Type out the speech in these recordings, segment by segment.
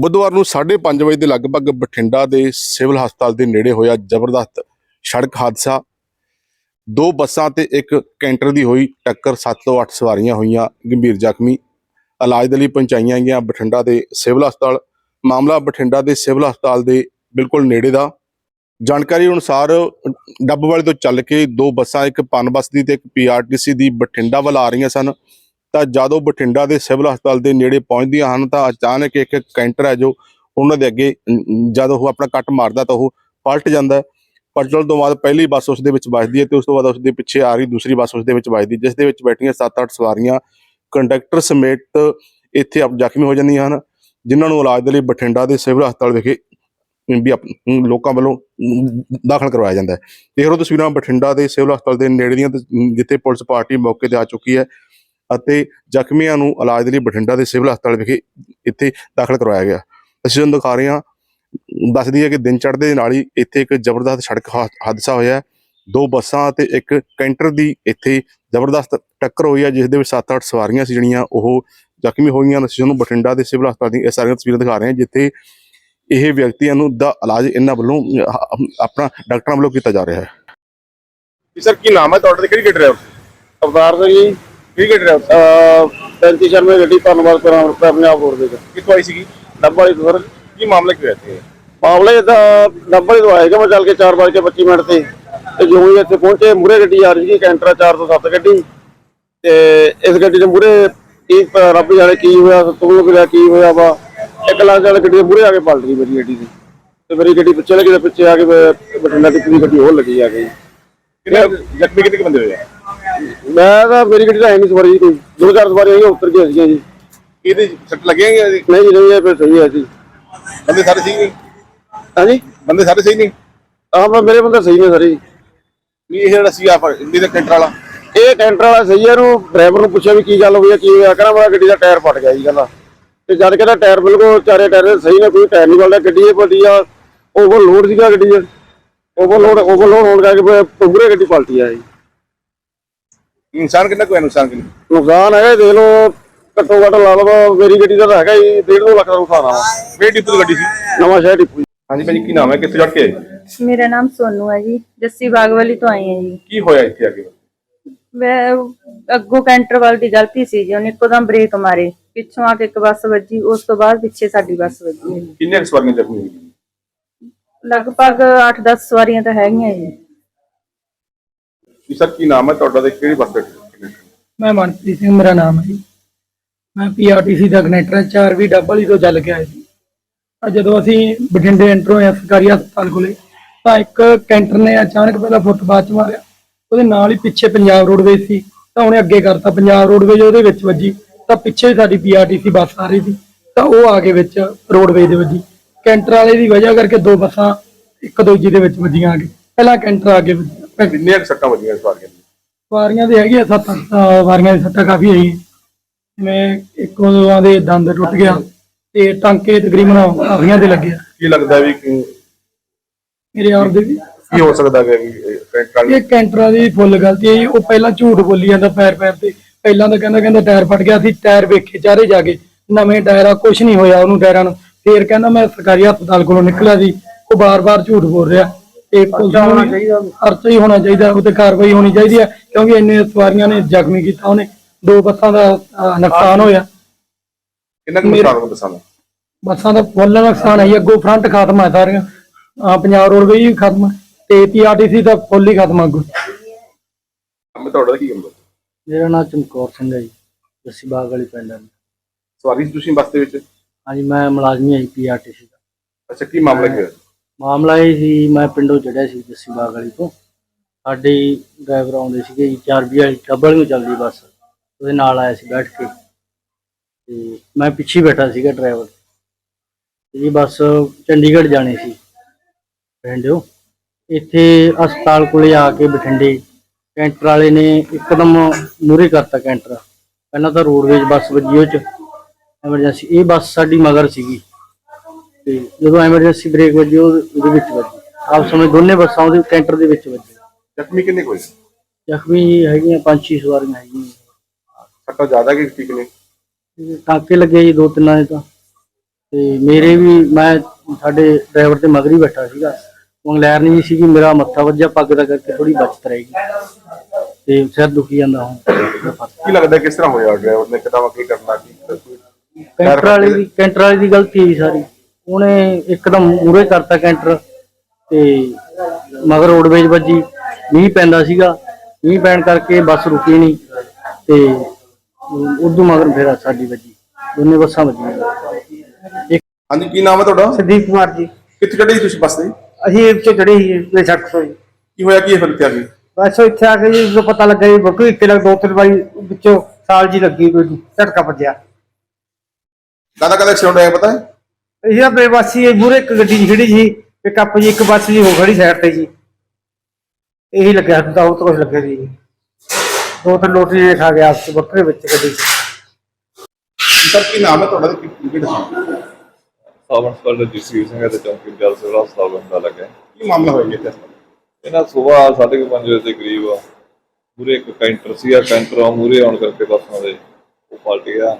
ਬੁੱਧਵਾਰ ਨੂੰ 5:30 ਵਜੇ ਦੇ ਲਗਭਗ ਬਠਿੰਡਾ ਦੇ ਸਿਵਲ ਹਸਪਤਾਲ ਦੇ ਨੇੜੇ ਹੋਇਆ ਜ਼ਬਰਦਸਤ ਸੜਕ ਹਾਦਸਾ। ਦੋ ਬੱਸਾਂ ਤੇ ਇੱਕ ਕੈਂਟਰ ਦੀ ਹੋਈ ਟੱਕਰ 7 ਤੋਂ 8 ਸਵਾਰੀਆਂ ਹੋਈਆਂ, ਗੰਭੀਰ ਜ਼ਖਮੀ। ਇਲਾਜ ਦੇ ਲਈ ਪਹੁੰਚਾਈਆਂ ਗਈਆਂ ਬਠਿੰਡਾ ਦੇ ਸਿਵਲ ਹਸਪਤਾਲ। ਮਾਮਲਾ ਬਠਿੰਡਾ ਦੇ ਸਿਵਲ ਹਸਪਤਾਲ ਦੇ ਬਿਲਕੁਲ ਨੇੜੇ ਦਾ। ਜਾਣਕਾਰੀ ਅਨੁਸਾਰ ਡੱਬਵਾਲੀ ਤੋਂ ਚੱਲ ਕੇ ਦੋ ਬੱਸਾਂ, ਇੱਕ ਪਨ ਬੱਸ ਦੀ ਤੇ ਇੱਕ ਪੀਆਰਟੀਸੀ ਦੀ ਬਠਿੰਡਾ ਵੱਲ ਆ ਰਹੀਆਂ ਸਨ। ਤਾਂ ਜਦੋਂ ਬਠਿੰਡਾ ਦੇ ਸਿਵਲ ਹਸਪਤਾਲ ਦੇ ਨੇੜੇ ਪਹੁੰਚਦੀਆਂ ਹਨ ਤਾਂ ਅਚਾਨਕ ਇੱਕ ਕੈਂਟਰ ਹੈ ਜੋ ਉਹਨਾਂ ਦੇ ਅੱਗੇ ਜਦ ਉਹ ਆਪਣਾ ਕੱਟ ਮਾਰਦਾ ਤਾਂ ਉਹ ਪਲਟ ਜਾਂਦਾ ਪਲਟਣ ਤੋਂ ਬਾਅਦ ਪਹਿਲੀ ਬੱਸ ਉਸ ਦੇ ਵਿੱਚ ਵੱਜਦੀ ਹੈ ਤੇ ਉਸ ਤੋਂ ਬਾਅਦ ਉਸ ਦੇ ਪਿੱਛੇ ਆ ਰਹੀ ਦੂਸਰੀ ਬੱਸ ਉਸ ਦੇ ਵਿੱਚ ਵੱਜਦੀ ਜਿਸ ਦੇ ਵਿੱਚ ਬੈਠੀਆਂ 7-8 ਸਵਾਰੀਆਂ ਕੰਡਕਟਰ ਸਮੇਤ ਇੱਥੇ ਆਪ ਜ਼ਖਮੀ ਹੋ ਜਾਂਦੀਆਂ ਹਨ, ਜਿਨ੍ਹਾਂ ਨੂੰ ਇਲਾਜ ਦੇ ਲਈ ਬਠਿੰਡਾ ਦੇ ਸਿਵਲ ਹਸਪਤਾਲ ਵਿਖੇ ਵੀ ਆਪ- ਲੋਕਾਂ ਵੱਲੋਂ ਦਾਖਲ ਕਰਵਾਇਆ ਜਾਂਦਾ ਹੈ। ਦੇਖ ਲਓ ਤਸਵੀਰਾਂ ਬਠਿੰਡਾ ਦੇ ਸਿਵਲ ਹਸਪਤਾਲ ਦੇ ਨੇੜੇ ਦੀਆਂ ਜਿੱਥੇ ਪੁਲਿਸ ਪਾਰਟੀ ਮੌਕੇ ਤੇ ਆ ਚੁੱਕੀ ਹੈ। ਅਤੇ ਜ਼ਖਮੀਆਂ ਨੂੰ ਇਲਾਜ ਦੇ ਲਈ ਬਠਿੰਡਾ ਦੇ ਸਿਵਲ ਹਸਪਤਾਲ ਵਿਖੇ ਇੱਥੇ ਦਾਖਲ ਕਰਵਾਇਆ ਗਿਆ। ਅਸੀਂ ਤੁਹਾਨੂੰ ਦਿਖਾ ਰਹੇ ਹਾਂ ਦੱਸਦੀ ਹੈ ਕਿ ਦਿਨ ਚੜ੍ਹਦੇ ਦੇ ਨਾਲ ਹੀ ਇੱਥੇ ਇੱਕ ਜ਼ਬਰਦਸਤ ਸੜਕ ਹਾਦਸਾ ਹੋਇਆ ਹੈ। ਦੋ ਬੱਸਾਂ ਤੇ ਇੱਕ ਕੈਂਟਰ ਦੀ ਇੱਥੇ ਜ਼ਬਰਦਸਤ ਟੱਕਰ ਹੋਈ ਹੈ ਜਿਸ ਦੇ ਵਿੱਚ 7-8 ਸਵਾਰੀਆਂ ਸੀ ਜਿਹੜੀਆਂ ਉਹ ਜ਼ਖਮੀ ਹੋਈਆਂ ਅਸੀਂ ਤੁਹਾਨੂੰ ਬਠਿੰਡਾ ਦੇ ਸਿਵਲ ਹਸਪਤਾਲ ਦੀਆਂ ਇਹ ਸਾਰੀਆਂ ਤਸਵੀਰਾਂ ਦਿਖਾ ਰਹੇ ਹਾਂ ਜਿੱਥੇ ਇਹ ਵਿਅਕਤੀਆਂ ਨੂੰ ਦਾ ਇਲਾਜ ਇਹਨਾਂ ਵੱਲੋਂ ਆਪਣਾ ਡਾਕਟਰਾਂ ਵੱਲੋਂ ਕੀਤਾ ਜਾ ਰਿਹਾ ਹੈ। ਜੀ ਸਰ ਕੀ ਨਾਮ ਹੈ? ਤੁਹਾਡਾ ਤੇ ਕਿਹੜੀ ਗੱਡੀ ਡਰਾਈਵਰ? ਅਵਤਾਰ ਸਿੰਘ ਜੀ। ਕਿਹੜੀ ਗੱਡੀ ਡਰਾਈਵਰ ਅਹ 35 ਸ਼ਰਮੇ ਗੱਡੀ ਧੰਨਵਾਦ ਕਰਾਂ ਆਪਣੇ ਆਪ ਰੋਡ ਦੇ ਵਿੱਚ। ਕਿੱਥੋਂ ਆਈ ਸੀਗੀ? ਡੱਬਾ ਵਾਲੀ ਤੋਂ ਸਰ। ਕੀ ਮਾਮਲਾ ਕੀ ਹੋਇਆ ਇੱਥੇ? ਮਾਮਲੇ ਇਦਾਂ ਡੱਬਾ ਤੋਂ ਆਏਗਾ ਮੈਂ ਚੱਲ ਕੇ 4 ਵਜੇ 25 ਮਿੰਟ ਤੇ। ਤੇ ਜਿਉਂ ਹੀ ਇੱਥੇ ਪਹੁੰਚੇ ਮੂਰੇ ਗੱਡੀ ਆ ਰਹੀ ਸੀ ਕੈਂਟਰਾ 407 ਗੱਡੀ। ਤੇ ਇਸ ਗੱਡੀ ਦੇ ਮੂਰੇ ਕੀ ਰੱਬ ਜਾਣੇ ਕੀ ਹੋਇਆ ਤੂੰ ਕਿਹਾ ਕੀ ਹੋਇਆ ਵਾ। ਇੱਕ ਲੱਖ ਵਾਲੀ ਗੱਡੀ ਦੇ ਮੂਰੇ ਆ ਕੇ ਪਲਟ ਗਈ ਮੇਰੀ ਗੱਡੀ ਦੀ। ਤੇ ਮੇਰੀ ਗੱਡੀ ਪਿੱਛੇ ਲੱਗੀ ਤੇ ਪਿੱਛੇ ਆ ਕੇ ਬ- ਬਠਿੰਡਾ ਦੀ ਪੂਰੀ ਗੱਡੀ ਹੋਰ ਲੱਗੀ ਆ ਗਈ। ਕਿੰਨੇ ਜ਼ਖਮੀ ਕਿੰਨੇ ਬੰਦੇ ਹੋਏ ਆ? ਮੈਂ ਤਾਂ ਮੇਰੀ ਗੱਡੀ ਤਾਂ ਹੈ ਨਹੀਂ ਸਵਾਰੀ ਕੋਈ। ਦੋ ਚਾਰ ਸਵਾਰੀਆਂ ਆਈਆਂ ਉੱਤਰ ਕੇ ਸੀਗੀਆਂ ਜੀ। ਇਹਦੇ ਸੱਟ ਲੱਗੀਆਂ ਜੀ? ਨਹੀਂ ਜੀ ਨਹੀਂ ਇਹ ਫਿਰ ਸਹੀ ਹੈ ਜੀ। ਬੰਦੇ ਸਾਰੇ ਸਹੀ ਨਹੀਂ ਹਾਂਜੀ? ਬੰਦੇ ਸਾਰੇ ਸਹੀ ਨਹੀਂ ਆਹ ਮੈਂ ਮੇਰੇ ਬੰਦੇ ਸਹੀ ਨੇ ਸਾਰੇ ਜੀ। ਨਹੀਂ ਇਹ ਜਿਹੜਾ ਸੀ ਆ ਇੰਡੀ ਦਾ ਕੈਂਟਰ ਵਾਲਾ? ਇਹ ਕੈਂਟਰ ਵਾਲਾ ਸਹੀ ਹੈ ਇਹਨੂੰ ਡਰਾਈਵਰ ਨੂੰ ਪੁੱਛਿਆ ਵੀ ਕੀ ਗੱਲ ਹੋਈ ਹੈ ਕੀ ਹੋਇਆ ਕਹਿੰਦਾ ਮੇਰਾ ਗੱਡੀ ਦਾ ਟਾਇਰ ਫਟ ਗਿਆ ਜੀ ਕਹਿੰਦਾ। ਤੇ ਜਦ ਕਹਿੰਦਾ ਟਾਇਰ ਬਿਲਕੁਲ ਚਾਰੇ ਟਾਇਰ ਸਹੀ ਨੇ ਕੋਈ ਟਾਇਰ ਨਹੀਂ ਬਲਦਾ ਗੱਡੀ ਇਹ ਵੱਡੀ ਆ ਓਵਰਲੋਡ ਸੀਗਾ ਗੱਡੀ ਇਹ। ਓਵਰਲੋਡ ਓਵਰਲੋਡ ਹੋਣ ਕਰਕੇ ਪੂਰੇ ਗੱਡੀ ਪਲਟੀ ਆ ਜੀ ਇਨਸਾਨ ਕਿੰਨਾ ਕੋਈ ਨੁਕਸਾਨ ਕਿੰਨਾ? ਨੁਕਸਾਨ ਹੈਗਾ ਜੀ, ਦੇਖ ਲਓ ਘੱਟੋ ਘੱਟ ਲਾ ਲਓ ਮੇਰੀ ਗੱਡੀ ਦਾ ਤਾਂ ਹੈਗਾ ਜੀ 1.5 ਲੱਖ ਦਾ ਨੁਕਸਾਨ ਆ। ਕਿਹੜੀ ਡਿਪੂ ਦੀ ਗੱਡੀ ਸੀ? ਨਵਾਂ ਸ਼ਹਿਰ ਡਿਪੂ ਜੀ। ਹਾਂਜੀ ਭਾਜੀ ਕੀ ਨਾਮ ਹੈ ਕਿੱਥੇ ਚੜ ਕੇ ਆਏ? ਮੇਰਾ ਨਾਮ ਸੋਨੂ ਹੈ ਜੀ ਜੱਸੀ ਬਾਗਵਾਲੀ ਤੋਂ ਆਈ ਹਾਂ ਜੀ। ਕੀ ਹੋਇਆ ਇੱਥੇ ਆ ਕੇ? ਮੈਂ ਅੱਗੋਂ ਕੈਂਟਰ ਵਾਲ ਦੀ ਗਲਤੀ ਸੀ ਜੀ ਉਹਨੇ ਇੱਕੋਦਮ ਬ੍ਰੇਕ ਮਾਰੇ। ਪਿੱਛੋਂ ਆ ਕੇ ਇੱਕ ਬੱਸ ਵੱਜੀ ਉਸ ਤੋਂ ਬਾਅਦ ਪਿੱਛੇ ਸਾਡੀ ਬੱਸ ਵੱਜੀ। ਕਿੰਨੇ ਕੁ ਸਵਾਰੀਆਂ ਜ਼ਖਮੀ ਹੋਈਆਂ? ਲਗਭਗ 8-10 ਸਵਾਰੀਆਂ ਤਾਂ ਹੈਗੀਆਂ ਜੀ। ਜੀ, ਸਰ, ਕੀ ਨਾਮ ਹੈ ਤੁਹਾਡਾ ਤੇ ਕਿਹੜੀ ਬੱਸ ਬੈਠੇ ਮੈਂ ਮਨਪ੍ਰੀਤ ਸਿੰਘ, ਮੇਰਾ ਨਾਮ ਹੈ ਜੀ। ਮੈਂ ਪੀਆਰਟੀਸੀ ਦਾ ਕਨੈਕਟਰ ਚਾਰ ਵੀ ਡਬਲ ਤੋਂ ਚੱਲ ਕੇ ਆਇਆ ਸੀ ਅੱਜ ਜਦੋਂ ਅਸੀਂ ਬਠਿੰਡੇ ਐਂਟਰ ਹੋਏ ਸਰਕਾਰੀ ਹਸਪਤਾਲ ਕੋਲੇ, ਤਾਂ ਇੱਕ ਕੈਂਟਰ ਨੇ ਅਚਾਨਕ ਪਹਿਲਾਂ ਫੁੱਟਪਾਥ 'ਚ ਮਾਰਿਆ। ਉਹਦੇ ਨਾਲ ਹੀ ਪਿੱਛੇ ਪੰਜਾਬ ਰੋਡਵੇਜ਼ ਸੀ, ਤਾਂ ਉਹਨੇ ਅੱਗੇ ਕਰਤਾ। ਪੰਜਾਬ ਰੋਡਵੇਜ਼ ਉਹਦੇ ਵਿੱਚ ਵੱਜੀ, ਤਾਂ ਪਿੱਛੇ ਸਾਡੀ ਪੀਆਰਟੀਸੀ ਬੱਸ ਆ ਰਹੀ ਸੀ, ਤਾਂ ਉਹ ਆ ਕੇ ਵਿੱਚ ਰੋਡਵੇਜ਼ ਦੇ ਵੱਜੀ। ਕੈਂਟਰ ਵਾਲੇ ਦੀ ਵਜ੍ਹਾ ਕਰਕੇ ਦੋ ਬੱਸਾਂ ਇੱਕ ਦੂਜੀ ਦੇ ਵਿੱਚ ਵੱਜੀਆਂ ਆ ਕੇ। ਪਹਿਲਾਂ ਕੈਂਟਰ ਆ ਕੇ ਵੱਜਿਆ ਕਿੰਨੀਆਂ ਕੁ ਸੱਟਾਂ ਵੱਜੀਆਂ ਸਵਾਰੀਆਂ ਦੀਆਂ? ਵਾਰੀਆਂ ਦੇ ਹੈਗੀਆਂ ਸੱਤ ਅਹ ਵਾਰੀਆਂ ਦੀ ਸੱਟਾਂ ਕਾਫੀ ਹੈਗੀ ਜਿਵੇਂ ਇੱਕ ਉਹਨਾਂ ਦੇ ਦੰਦ ਟੁੱਟ ਗਿਆ ਤੇ ਟਾਂਕੇ ਤਕਰੀਬਨ ਕਾਫੀਆਂ ਦੇ ਲੱਗੇ ਆ ਕੀ ਲੱਗਦਾ ਵੀ ਕਿ- ਮੇਰੇ ਆਪ ਦੇ ਵੀ। ਕੀ ਹੋ ਸਕਦਾ ਹੈ ਵੀ ਇਹ ਕੈਂਟਰ ਵਾਲੀ ਇਹ ਕੈਂਟਰਾਂ ਦੀ ਫੁੱਲ ਗਲਤੀ ਹੈ ਜੀ। ਉਹ ਪਹਿਲਾਂ ਝੂਠ ਬੋਲੀ ਜਾਂਦਾ ਪੈਰ ਪੈਰ ਤੇ। ਪਹਿਲਾਂ ਤਾਂ ਕਹਿੰਦਾ ਕਹਿੰਦਾ ਟਾਇਰ ਫਟ ਗਿਆ ਸੀ ਟਾਇਰ ਵੇਖੇ ਚਾਰੇ ਜਾ ਕੇ। ਨਵੇਂ ਟਾਇਰ ਆ ਕੁਝ ਨਹੀਂ ਹੋਇਆ ਉਹਨੂੰ ਟਾਇਰਾਂ ਨੂੰ। ਫੇਰ ਕਹਿੰਦਾ ਮੈਂ ਸਰਕਾਰੀ ਹਸਪਤਾਲ ਕੋਲੋਂ ਨਿਕਲਿਆ ਸੀ ਉਹ ਬਾਰ-ਬਾਰ ਝੂਠ ਬੋਲ ਰਿਹਾ। ਇਹ ਪੁਲਿਸ ਨੂੰ ਵੀ ਅਰਥ ਹੀ ਹੋਣਾ ਚਾਹੀਦਾ ਉਹ ਤੇ ਕਾਰਵਾਈ ਹੋਣੀ ਚਾਹੀਦੀ ਹੈ ਕਿਉਂਕਿ ਇੰਨੇ ਸਵਾਰੀਆਂ ਨੇ ਜ਼ਖਮੀ ਕੀਤਾ ਉਹਨੇ ਦੋ ਬੱਸਾਂ ਦਾ ਅਹ, ਨੁਕਸਾਨ ਹੋਇਆ। ਕਿੰਨਾ ਕੁ ਨੁਕਸਾਨ ਹੋਇਆ ਬੱਸਾਂ ਦਾ? ਬੱਸਾਂ ਦਾ ਫੁੱਲ ਨੁਕਸਾਨ ਹੈ ਜੀ, ਅੱਗੋਂ ਫਰੰਟ ਖਤਮ ਹੈ ਸਾਰੀਆਂ। ਆਹ, ਪੰਜਾਬ ਰੋਡਵੇਜ਼ ਵੀ ਖਤਮ ਹੈ ਤੇ ਪੀਆਰਟੀਸੀ ਦਾ ਫੁੱਲ ਹੀ ਖਤਮ ਹੈ ਅੱਗੋਂ। ਮੈਂ ਤੁਹਾਡਾ ਕੀ ਕੰਮ ਮੇਰਾ ਨਾਮ ਚਮਕੌਰ ਸਿੰਘ ਹੈ ਜੀ ਜੱਸੀ ਬਾਗ ਵਾਲੀ ਪਿੰਡ ਹੈ। ਸਵਾਰੀ ਸੀ ਤੁਸੀਂ ਬੱਸ ਦੇ ਵਿੱਚ? ਹਾਂਜੀ ਮੈਂ ਮੁਲਾਜ਼ਮੀ ਹਾਂ ਪੀਆਰਟੀਸੀ ਦਾ। ਅੱਛਾ ਕੀ ਮਾਮਲਾ ਕੀ ਹੋਇਆ? ਮਾਮਲਾ ਇਹ ਸੀ, ਮੈਂ ਪਿੰਡੋਂ ਚੜਿਆ ਸੀ ਜੱਸੀ ਬਾਗ ਵਾਲੀ ਤੋਂ। ਸਾਡੇ ਡਰਾਈਵਰ ਆਉਂਦੇ ਸੀਗੇ ਜੀ 420 ਵਾਲੀ ਡਬਲ ਨੂੰ ਚੱਲਦੀ ਬੱਸ। ਉਹਦੇ ਨਾਲ ਆਇਆ ਸੀ ਬੈਠ ਕੇ। ਤੇ ਮੈਂ ਪਿੱਛੇ ਬੈਠਾ ਸੀਗਾ ਡਰਾਈਵਰ ਇਹ ਬੱਸ ਚੰਡੀਗੜ੍ਹ ਜਾਣੀ ਸੀ, ਪਿੰਡੋਂ ਇੱਥੇ ਹਸਪਤਾਲ ਕੋਲੇ ਆ ਕੇ ਬਠਿੰਡੇ, ਕੈਂਟਰ ਵਾਲੇ ਨੇ ਇੱਕਦਮ ਮੂਰੇ ਕਰਤਾ ਕੈਂਟਰ। ਪਹਿਲਾਂ ਤਾਂ ਰੋਡਵੇਜ ਬੱਸ ਵੱਜੀ ਉਹ ਚ। ਐਮਰਜੈਂਸੀ ਇਹ ਬੱਸ ਸਾਡੀ ਮਗਰ ਸੀਗੀ। ਤੇ ਜਦੋਂ ਐਮਰਜੈਂਸੀ ਬ੍ਰੇਕ ਵੱਜੀ ਉਹ ਉਹਦੇ ਵਿੱਚ ਵੱਜੀ। ਆਪ ਸਮੇਂ ਦੋਨੇ ਬੱਸਾਂ ਉਹਦੇ ਕੈਂਟਰ ਦੇ ਵਿੱਚ ਵੱਜੀ ਜ਼ਖਮੀ ਕਿੰਨੇ ਕੋਈ ਜ਼ਖਮੀ ਹੈਗੀਆਂ ਪੰਜ ਛੇ ਸਵਾਰੀਆਂ ਹੈਗੀਆਂ। ਸੱਟਾਂ ਜ਼ਿਆਦਾ ਕਿ ਠੀਕ ਨੇ? ਤੇ ਟਾਂਕੇ ਲੱਗੇ ਜੀ ਦੋ ਤਿੰਨਾਂ ਦੇ ਤਾਂ। ਤੇ ਮੇਰੇ ਵੀ ਮੈਂ ਸਾਡੇ ਡਰਾਈਵਰ ਤੇ ਮਗਰ ਹੀ ਬੈਠਾ ਸੀਗਾ। ਉਹ ਇੰਗਲੈਰ ਨਹੀਂ ਸੀਗੀ ਮੇਰਾ ਮੱਥਾ ਵੱਜਿਆ ਪੱਗ ਦਾ ਕਰਕੇ ਥੋੜੀ ਬਚਤ ਰਹੇਗੀ ਤੇ ਸਿਰ ਦੁਖੀ ਜਾਂਦਾ ਹੁਣ। ਕੀ ਲੱਗਦਾ ਕਿਸ ਤਰ੍ਹਾਂ ਹੋਇਆ? ਡਰਾਈਵਰ ਨੇ ਕਿਦਾਂ ਕੀ ਕਰਨਾ ਕੀ ਕੈਂਟਰ ਵਾਲੀ ਦੀ ਕੈਂਟਰ ਵਾਲੀ ਦੀ ਗਲਤੀ ਸੀ ਸਾਰੀ। ਉਹਨੇ ਇੱਕਦਮ ਮੂਰੇ ਕਰਤਾ ਕੈਂਟਰ ਤੇ ਮਗਰ ਰੋਡਵੇਜ ਵੱਜੀ ਮੀਂਹ ਪੈਂਦਾ ਸੀਗਾ ਮੀਂਹ ਪੈਣ ਕਰਕੇ ਬੱਸ ਰੁਕੀ ਨਹੀਂ ਤੇ ਉਦੋਂ ਮਗਰ ਫਿਰ ਸਾਡੀ ਵੱਜੀ ਦੋਨੇ ਬੱਸਾਂ ਵੱਜੀਆਂ। ਇੱਕ ਹਾਂਜੀ ਕੀ ਨਾਮ ਹੈ ਤੁਹਾਡਾ? ਸੰਦੀਪ ਕੁਮਾਰ ਜੀ। ਕਿੱਥੇ ਚੜੇ ਸੀ ਤੁਸੀਂ ਬੱਸ ਤੇ ਅਸੀਂ ਇਹ ਚੜੇ ਸੀ ਨੇ ਸੜਕ ਤੋਂ ਜੀ। ਕੀ ਹੋਇਆ ਕੀ ਫਿਰ ਆ ਕੇ? ਬਸ ਇੱਥੇ ਆ ਕੇ ਜਦੋਂ ਪਤਾ ਲੱਗਾ ਜੀ ਬੱਕਰੀ ਇੱਥੇ ਲੱਗ ਦੋ ਤਿੰਨ ਵਾਰੀ ਵਿੱਚੋਂ ਸਾਲ ਜੀ ਲੱਗੀ ਕੋਈ ਝਟਕਾ ਵੱਜਿਆ। ਕਾਹਦਾ ਕਾਹਦਾ ਐਕਸੀਡੈਂਟ ਹੋਇਆ ਪਤਾ ਹੈ? ਇਹ ਆ ਬੇਵਾਸੀ ਮੂਰੇ ਇੱਕ ਗੱਡੀ ਜੀ ਖੜੀ ਸੀ ਪਿਕਅਪ ਜੀ ਇੱਕ ਬੱਸ ਜੀ ਹੋ ਖੜੀ ਸਾਈਡ ਤੇ ਜੀ। ਇਹੀ ਲੱਗਿਆ ਹੁੰਦਾ ਉਹ ਤੋਂ ਲੱਗਿਆ ਜੀ। ਦੋ ਤਿੰਨ ਲੋਟਰੀ ਜੇ ਖਾ ਗਿਆ ਆਪਸ ਬੱਕਰੇ ਵਿੱਚ ਗੱਡੀ 'ਚ। ਸਰ ਕੀ ਨਾਮ ਹੈ ਤੁਹਾਡਾ ਤੇ ਕੀ ਕੀ ਦੱਸੋ ਸਾਵਣ ਸਪਰ ਜੀਸੀ ਸਿੰਘ ਤੇ ਚੌਂਕੀ ਜਲ ਸੇਵਾ ਹਸਪਤਾਲ ਬੰਦਾ ਲੱਗਾ ਕੀ ਮਾਮਲਾ ਹੋਇਆ ਜੀ ਇੱਥੇ? ਇਹਨਾਂ ਸਵੇਰ ਸਾਢੇ ਕੁ ਪੰਜ ਵਜੇ ਦੇ ਕਰੀਬ ਮੂਰੇ ਇੱਕ ਕੈਂਟਰ ਸੀਗਾ ਕੈਂਟਰ ਆ ਮੂਰੇ ਆਉਣ ਕਰਕੇ ਬੱਸਾਂ ਦੇ ਉਹ ਪਲਟ ਗਿਆ।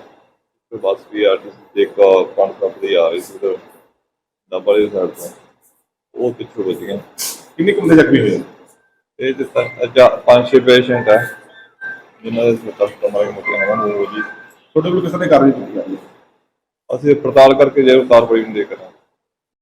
ਬੱਸ ਵੀ ਆਰਟੀਸੀ ਤੇ ਇੱਕ ਸੱਤ ਦੀ ਆ ਰਹੀ ਸੀ ਤੇ ਡੱਬਲ ਦੀ ਸਾਈਡ ਤੋਂ। ਉਹ ਪਿੱਛੋਂ ਵੱਜ ਗਿਆ। ਕਿੰਨੇ ਕੁ ਬੰਦੇ ਜ਼ਖਮੀ ਹੋਏ ਇਹ ਤੇ ਪੰਜ ਛੇ ਪੇਸ਼ੈਂਟ ਹੈ ਜਿਨ੍ਹਾਂ ਦੇ ਸੱਤਾਂ ਸਤਮਾਂ ਮੁਕੀਆਂ ਹਨ ਉਹ ਜੀ ਤੁਹਾਡੇ ਕੋਲ ਕਿਸ ਨੇ ਕਾਰਵਾਈ ਕੀਤੀ ਅਸੀਂ ਪੜਤਾਲ ਕਰਕੇ ਜੇ ਕਾਰਵਾਈ ਨੂੰ ਦੇ